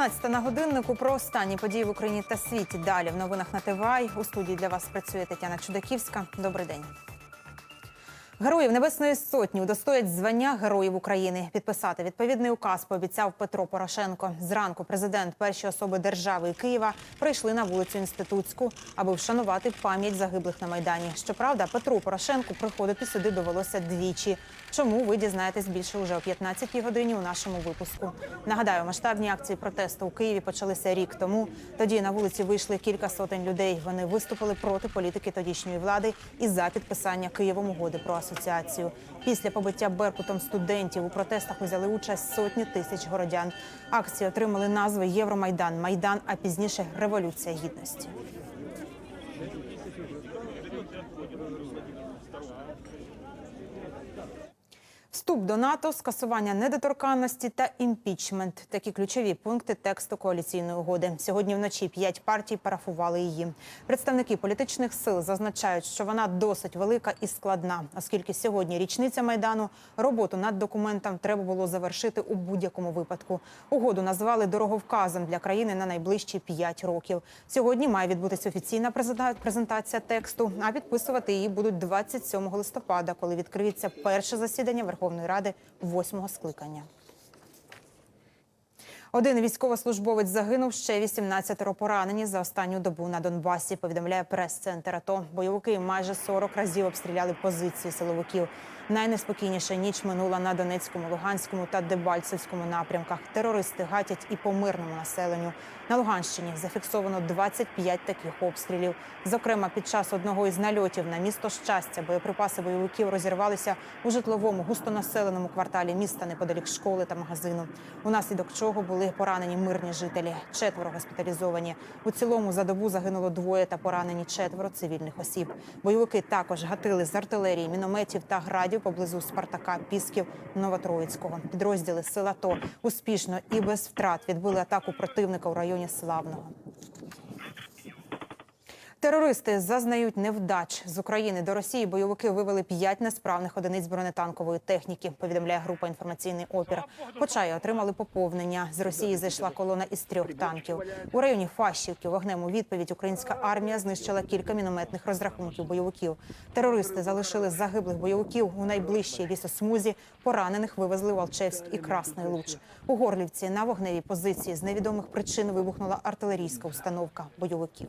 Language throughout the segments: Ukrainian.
12 на годиннику про останні події в Україні та світі. Далі в новинах на ТВАЙ. У студії для вас працює Тетяна Чудаківська. Добрий день. Героїв Небесної Сотні удостоять звання Героїв України. Підписати відповідний указ пообіцяв Петро Порошенко. Зранку президент, перші особи держави і Києва прийшли на вулицю Інститутську, аби вшанувати пам'ять загиблих на майдані. Щоправда, Петру Порошенку приходити сюди довелося двічі. Чому ви дізнаєтесь більше уже о 15-й годині у нашому випуску? Нагадаю, масштабні акції протесту у Києві почалися рік тому. Тоді на вулиці вийшли кілька сотень людей. Вони виступили проти політики тодішньої влади і за підписання Києвом угоди про асоціацію. Після побиття Беркутом студентів у протестах взяли участь сотні тисяч городян. Акції отримали назви Євромайдан, Майдан, а пізніше Революція гідності. Вступ до НАТО, скасування недоторканності та імпічмент такі ключові пункти тексту коаліційної угоди. Сьогодні вночі п'ять партій парафували її. Представники політичних сил зазначають, що вона досить велика і складна, оскільки сьогодні річниця майдану роботу над документом треба було завершити у будь-якому випадку. Угоду назвали дороговказом для країни на найближчі п'ять років. Сьогодні має відбутися офіційна презентація тексту. А підписувати її будуть 27 листопада, коли відкриється перше засідання Верховної Ради восьмого скликання. Один військовослужбовець загинув, ще 18 поранені за останню добу на Донбасі. Повідомляє прес-центр АТО. Бойовики майже 40 разів обстріляли позиції силовиків. Найнеспокійніша ніч минула на Донецькому, Луганському та Дебальцевському напрямках. Терористи гатять і по мирному населенню. На Луганщині зафіксовано 25 таких обстрілів. Зокрема, під час одного із нальотів на місто щастя боєприпаси бойовиків розірвалися у житловому густонаселеному кварталі міста неподалік школи та магазину. Унаслідок чого були поранені мирні жителі. Четверо госпіталізовані. У цілому за добу загинуло двоє та поранені четверо цивільних осіб. Бойовики також гатили з артилерії, мінометів та градів поблизу Спартака, Пісків, Новотроїцького. Підрозділи села ТО успішно і без втрат відбили атаку противника у районі Славного. Терористи зазнають невдач з України до Росії. Бойовики вивели п'ять несправних одиниць бронетанкової техніки. Повідомляє група інформаційний опір. Почаї отримали поповнення. З Росії зайшла колона із трьох танків. У районі Фащівки вогнем у відповідь українська армія знищила кілька мінометних розрахунків бойовиків. Терористи залишили загиблих бойовиків у найближчій лісосмузі. Поранених вивезли в Алчевськ і Красний Луч. У Горлівці на вогневій позиції з невідомих причин вибухнула артилерійська установка бойовиків.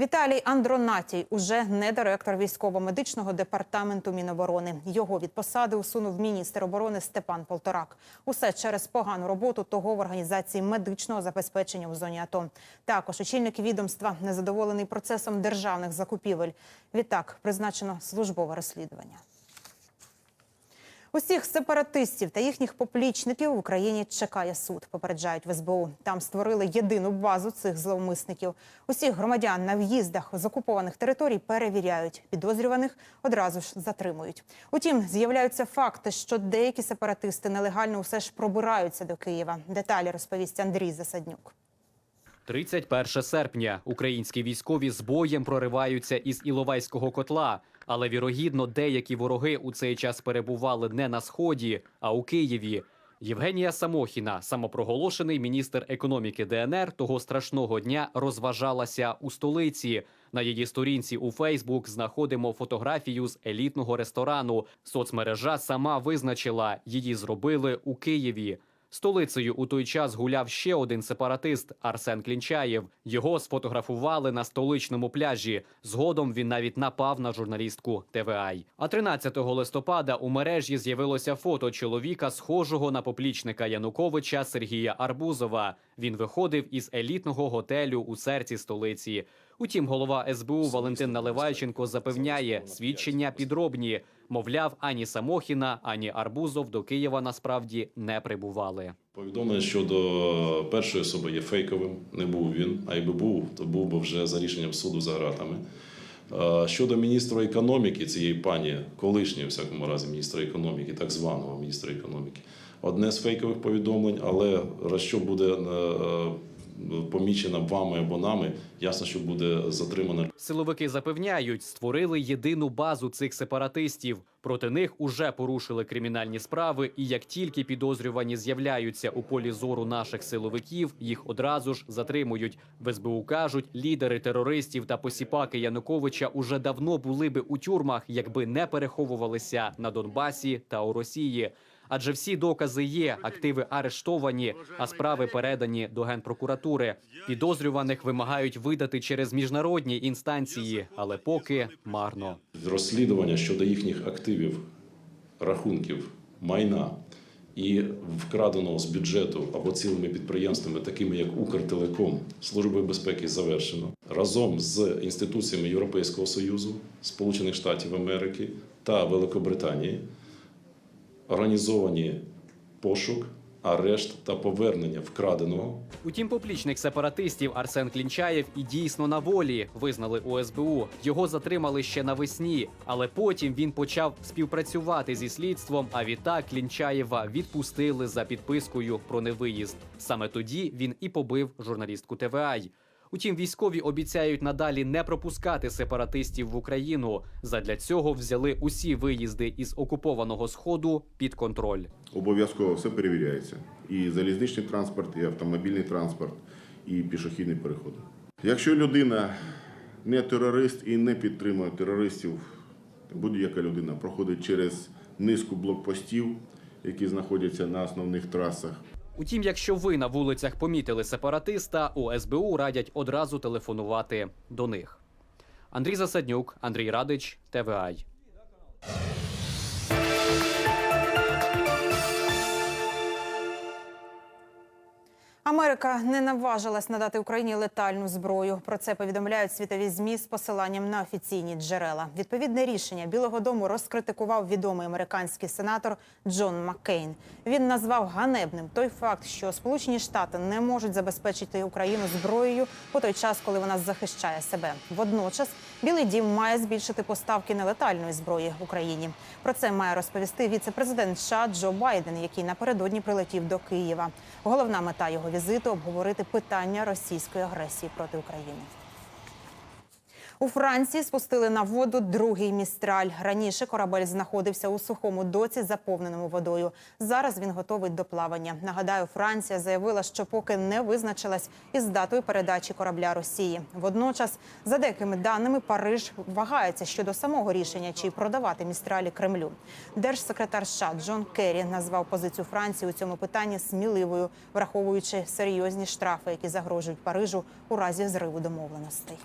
Віталій Андронатій уже не директор військово-медичного департаменту Міноборони. Його від посади усунув міністр оборони Степан Полторак. Усе через погану роботу того в організації медичного забезпечення у зоні АТО. Також очільник відомства незадоволений процесом державних закупівель. Відтак призначено службове розслідування. Усіх сепаратистів та їхніх поплічників в Україні чекає суд. Попереджають в СБУ. Там створили єдину базу цих зловмисників. Усіх громадян на в'їздах з окупованих територій перевіряють. Підозрюваних одразу ж затримують. Утім, з'являються факти, що деякі сепаратисти нелегально усе ж пробираються до Києва. Деталі розповість Андрій Засаднюк. 31 серпня українські військові з боєм прориваються із Іловайського котла, але вірогідно деякі вороги у цей час перебували не на сході, а у Києві. Євгенія Самохіна, самопроголошений міністр економіки ДНР, того страшного дня розважалася у столиці. На її сторінці у Фейсбук знаходимо фотографію з елітного ресторану. Соцмережа сама визначила, її зробили у Києві. Столицею у той час гуляв ще один сепаратист Арсен Клінчаєв. Його сфотографували на столичному пляжі. Згодом він навіть напав на журналістку ТВАЙ. А 13 листопада у мережі з'явилося фото чоловіка, схожого на поплічника Януковича Сергія Арбузова. Він виходив із елітного готелю у серці столиці. Утім, голова СБУ Валентин Наливайченко запевняє, свідчення підробні. Мовляв, ані Самохіна, ані Арбузов до Києва насправді не прибували. Повідомлення щодо першої особи є фейковим. Не був він. А якби був, то був би вже за рішенням суду за ґратами. Е, Щодо міністра економіки, цієї пані, колишньої, в всякому разі, міністра економіки, так званого міністра економіки, одне з фейкових повідомлень, але що буде е, помічена вами або нами, ясно, що буде затримана Силовики запевняють, створили єдину базу цих сепаратистів. Проти них уже порушили кримінальні справи, і як тільки підозрювані з'являються у полі зору наших силовиків, їх одразу ж затримують. В СБУ кажуть, лідери терористів та посіпаки Януковича уже давно були би у тюрмах, якби не переховувалися на Донбасі та у Росії. Адже всі докази є, активи арештовані, а справи передані до генпрокуратури. Підозрюваних вимагають видати через міжнародні інстанції, але поки марно. розслідування щодо їхніх активів, рахунків, майна і вкраденого з бюджету або цілими підприємствами, такими як Укртелеком, Службою безпеки завершено разом з інституціями Європейського Союзу, Сполучених Штатів Америки та Великобританії. Організовані пошук, арешт та повернення вкраденого Утім, поплічник сепаратистів Арсен Клінчаєв і дійсно на волі визнали у СБУ. Його затримали ще навесні, але потім він почав співпрацювати зі слідством. А відтак Клінчаєва відпустили за підпискою про невиїзд. Саме тоді він і побив журналістку ТВАЙ. Утім, військові обіцяють надалі не пропускати сепаратистів в Україну. Задля цього взяли усі виїзди із окупованого сходу під контроль. Обов'язково все перевіряється. І залізничний транспорт, і автомобільний транспорт, і пішохідний переход. Якщо людина не терорист і не підтримує терористів, будь-яка людина проходить через низку блокпостів, які знаходяться на основних трасах. Утім, якщо ви на вулицях помітили сепаратиста, у СБУ радять одразу телефонувати до них. Андрій Засаднюк, Андрій Радич, ТВАЙ. Америка не наважилась надати Україні летальну зброю. Про це повідомляють світові змі з посиланням на офіційні джерела. Відповідне рішення Білого Дому розкритикував відомий американський сенатор Джон Маккейн. Він назвав ганебним той факт, що Сполучені Штати не можуть забезпечити Україну зброєю у той час, коли вона захищає себе. Водночас Білий Дім має збільшити поставки нелетальної зброї Україні. Про це має розповісти віце-президент США Джо Байден, який напередодні прилетів до Києва. Головна мета його візиту обговорити питання російської агресії проти України. У Франції спустили на воду другий містраль. Раніше корабель знаходився у сухому доці, заповненому водою. Зараз він готовий до плавання. Нагадаю, Франція заявила, що поки не визначилась із датою передачі корабля Росії. Водночас, за деякими даними, Париж вагається щодо самого рішення, чи продавати містралі Кремлю. Держсекретар США Джон Керрі назвав позицію Франції у цьому питанні сміливою, враховуючи серйозні штрафи, які загрожують Парижу у разі зриву домовленостей.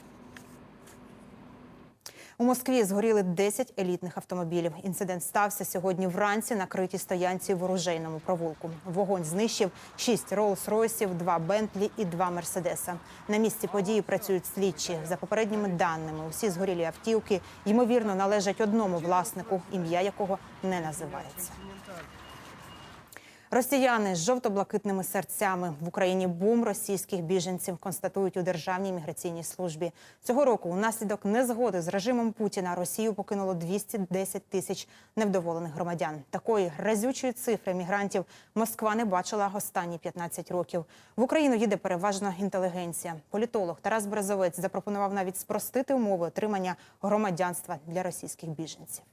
У Москві згоріли 10 елітних автомобілів. Інцидент стався сьогодні вранці на критій стоянці в оружейному провулку. Вогонь знищив 6 Роллс-Ройсів, 2 Бентлі і 2 Мерседеса. На місці події працюють слідчі. За попередніми даними, усі згорілі автівки ймовірно належать одному власнику, ім'я якого не називається. Росіяни з жовто-блакитними серцями в Україні бум російських біженців констатують у державній міграційній службі. Цього року унаслідок незгоди з режимом Путіна Росію покинуло 210 тисяч невдоволених громадян. Такої разючої цифри мігрантів Москва не бачила останні 15 років. В Україну їде переважно інтелігенція. Політолог Тарас Березовець запропонував навіть спростити умови отримання громадянства для російських біженців.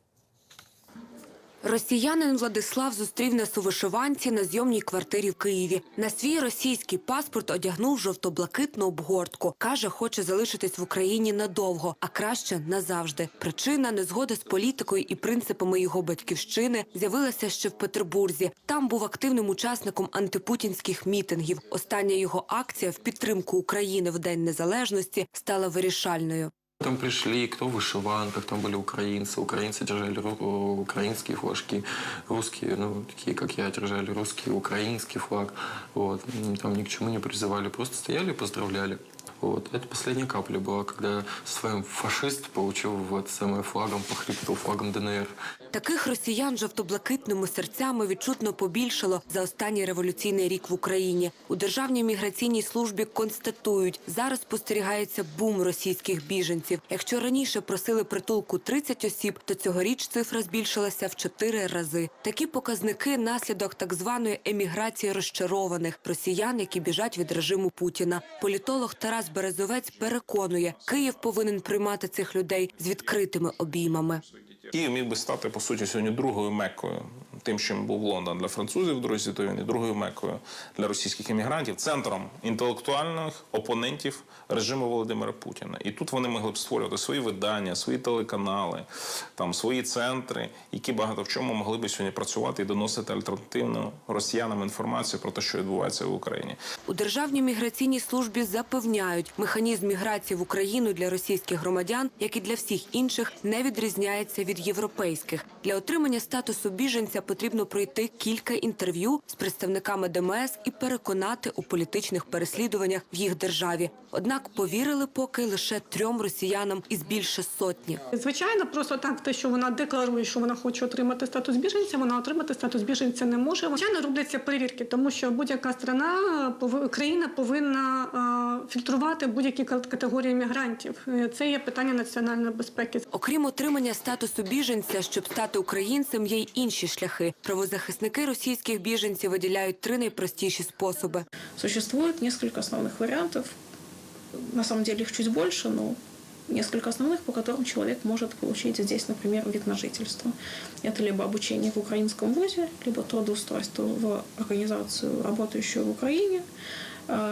Росіянин Владислав зустрів нас у вишиванці на зйомній квартирі в Києві. На свій російський паспорт одягнув жовто-блакитну обгортку. Каже, хоче залишитись в Україні надовго, а краще назавжди. Причина незгода з політикою і принципами його батьківщини з'явилася ще в Петербурзі. Там був активним учасником антипутінських мітингів. Остання його акція в підтримку України в День Незалежності стала вирішальною. Там пришли, кто в вышиванках, там были украинцы. Украинцы держали ру- украинские флажки, русские, ну, такие, как я, держали русский, украинский флаг. Вот. М, Там ни к чему не призывали, просто стояли и поздравляли. Вот. Это последняя капля была, когда своим фашист получил вот самым флагом по хребту, флагом ДНР. Таких росіян жовто-блакитними серцями відчутно побільшало за останній революційний рік в Україні. У державній міграційній службі констатують, зараз спостерігається бум російських біженців. Якщо раніше просили притулку 30 осіб, то цьогоріч цифра збільшилася в 4 рази. Такі показники наслідок так званої еміграції розчарованих росіян, які біжать від режиму Путіна. Політолог Тарас Березовець переконує, Київ повинен приймати цих людей з відкритими обіймами. Київ міг би стати по суті сьогодні другою меккою, тим, чим був Лондон для французів в Другій світовій війні, другою меккою для російських іммігрантів, центром інтелектуальних опонентів режиму Володимира Путіна. І тут вони могли б створювати свої видання, свої телеканали, там свої центри, які багато в чому могли б сьогодні працювати і доносити альтернативну росіянам інформацію про те, що відбувається в Україні. У державній міграційній службі запевняють, механізм міграції в Україну для російських громадян, як і для всіх інших, не відрізняється від європейських. Для отримання статусу біженця потрібно пройти кілька інтерв'ю з представниками ДМС і переконати у політичних переслідуваннях в їх державі. Однак повірили поки лише трьом росіянам із більше сотні. Звичайно, просто так, те, що вона декларує, що вона хоче отримати статус біженця, вона отримати статус біженця не може. Звичайно, робляться перевірки, тому що будь-яка страна країна повинна фільтрувати будь-які кат- категорії мігрантів. Е, Це є питання національної безпеки. Окрім отримання статусу біженця, щоб стати українцем, є й інші шляхи Правозахисники російських біженців виділяють три найпростіші способи. Существует несколько основных вариантов. На самом деле их чуть больше, но несколько основных, по которым человек может получить здесь, например, вид на жительство. Это либо обучение в украинском вузе, либо трудоустройство в организацию, работающую в Украине, а,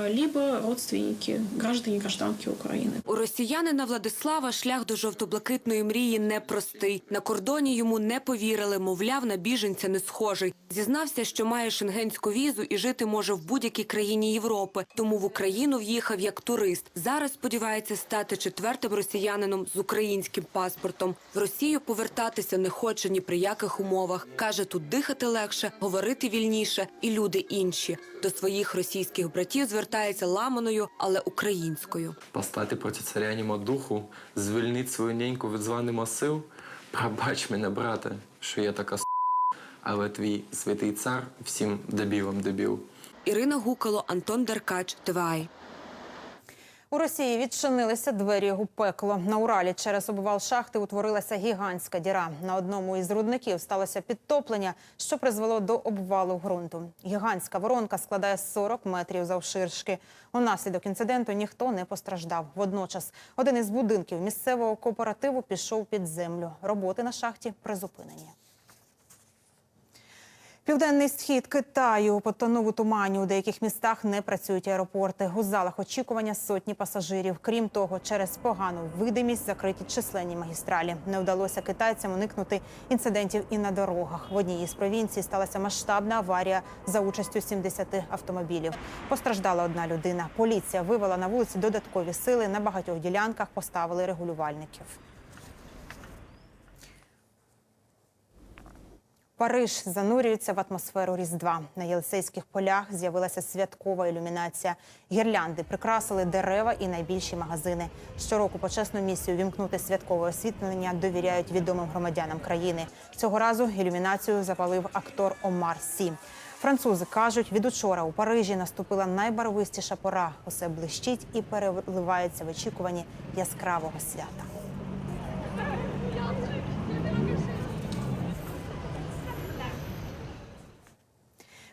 либо родственники, граждане гражданки Украины. У росіянина Владислава шлях до жовто-блакитної мрії непростий. На кордоні йому не повірили, мовляв, на біженця не схожий. Зізнався, що має шенгенську візу і жити може в будь-якій країні Європи. Тому в Україну в'їхав як турист. Зараз сподівається стати четвертим росіянином з українським паспортом. В Росію повертатися не хоче ні при яких умовах. каже, тут дихати легше, говорити вільніше, і люди інші. До своїх російських братів звертається ламаною, але українською. Постати проти царя нема духу, звільнить свою неньку від званий сил. Пробач мене, брате, що я така с**, але твій святий цар всім дебілом дебіл. Ірина Гукало, Антон Деркач, ТВАЙ. У Росії відчинилися двері у пекло. На Уралі через обвал шахти утворилася гігантська діра. На одному із рудників сталося підтоплення, що призвело до обвалу ґрунту. Гігантська воронка складає 40 метрів завширшки. Унаслідок інциденту ніхто не постраждав. Водночас один із будинків місцевого кооперативу пішов під землю. Роботи на шахті призупинені. Південний схід Китаю потонув у тумані. У деяких містах не працюють аеропорти. У залах очікування сотні пасажирів. Крім того, через погану видимість закриті численні магістралі. Не вдалося китайцям уникнути інцидентів і на дорогах. В одній із провінцій сталася масштабна аварія за участю 70 автомобілів. Постраждала одна людина. Поліція вивела на вулиці додаткові сили. На багатьох ділянках поставили регулювальників. Париж занурюється в атмосферу Різдва. На Єлисейських полях з'явилася святкова ілюмінація. Гірлянди прикрасили дерева і найбільші магазини. Щороку почесну місію вімкнути святкове освітлення довіряють відомим громадянам країни. Цього разу ілюмінацію запалив актор Омар Сі. Французи кажуть, від учора у Парижі наступила найбарвистіша пора. Усе блищить і переливається в очікуванні яскравого свята.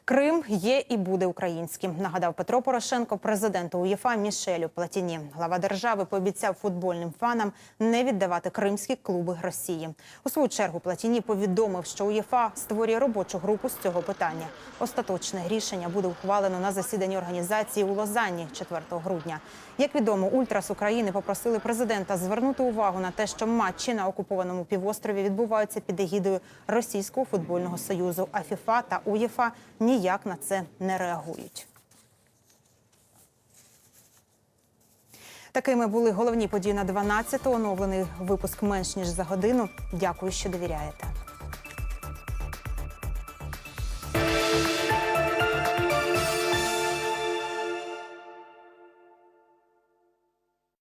Крим є і буде українським, нагадав Петро Порошенко президенту УЄФА Мішелю Платіні. Глава держави пообіцяв футбольним фанам не віддавати кримські клуби Росії. У свою чергу Платіні повідомив, що УЄФА створює робочу групу з цього питання. Остаточне рішення буде ухвалено на засіданні організації у Лозанні 4 грудня. Як відомо, ультрас України попросили президента звернути увагу на те, що матчі на окупованому півострові відбуваються під егідою Російського футбольного союзу. А ФІФА та УЄФА ніяк на це не реагують. Такими були головні події на 12 Оновлений випуск менш ніж за годину. Дякую, що довіряєте.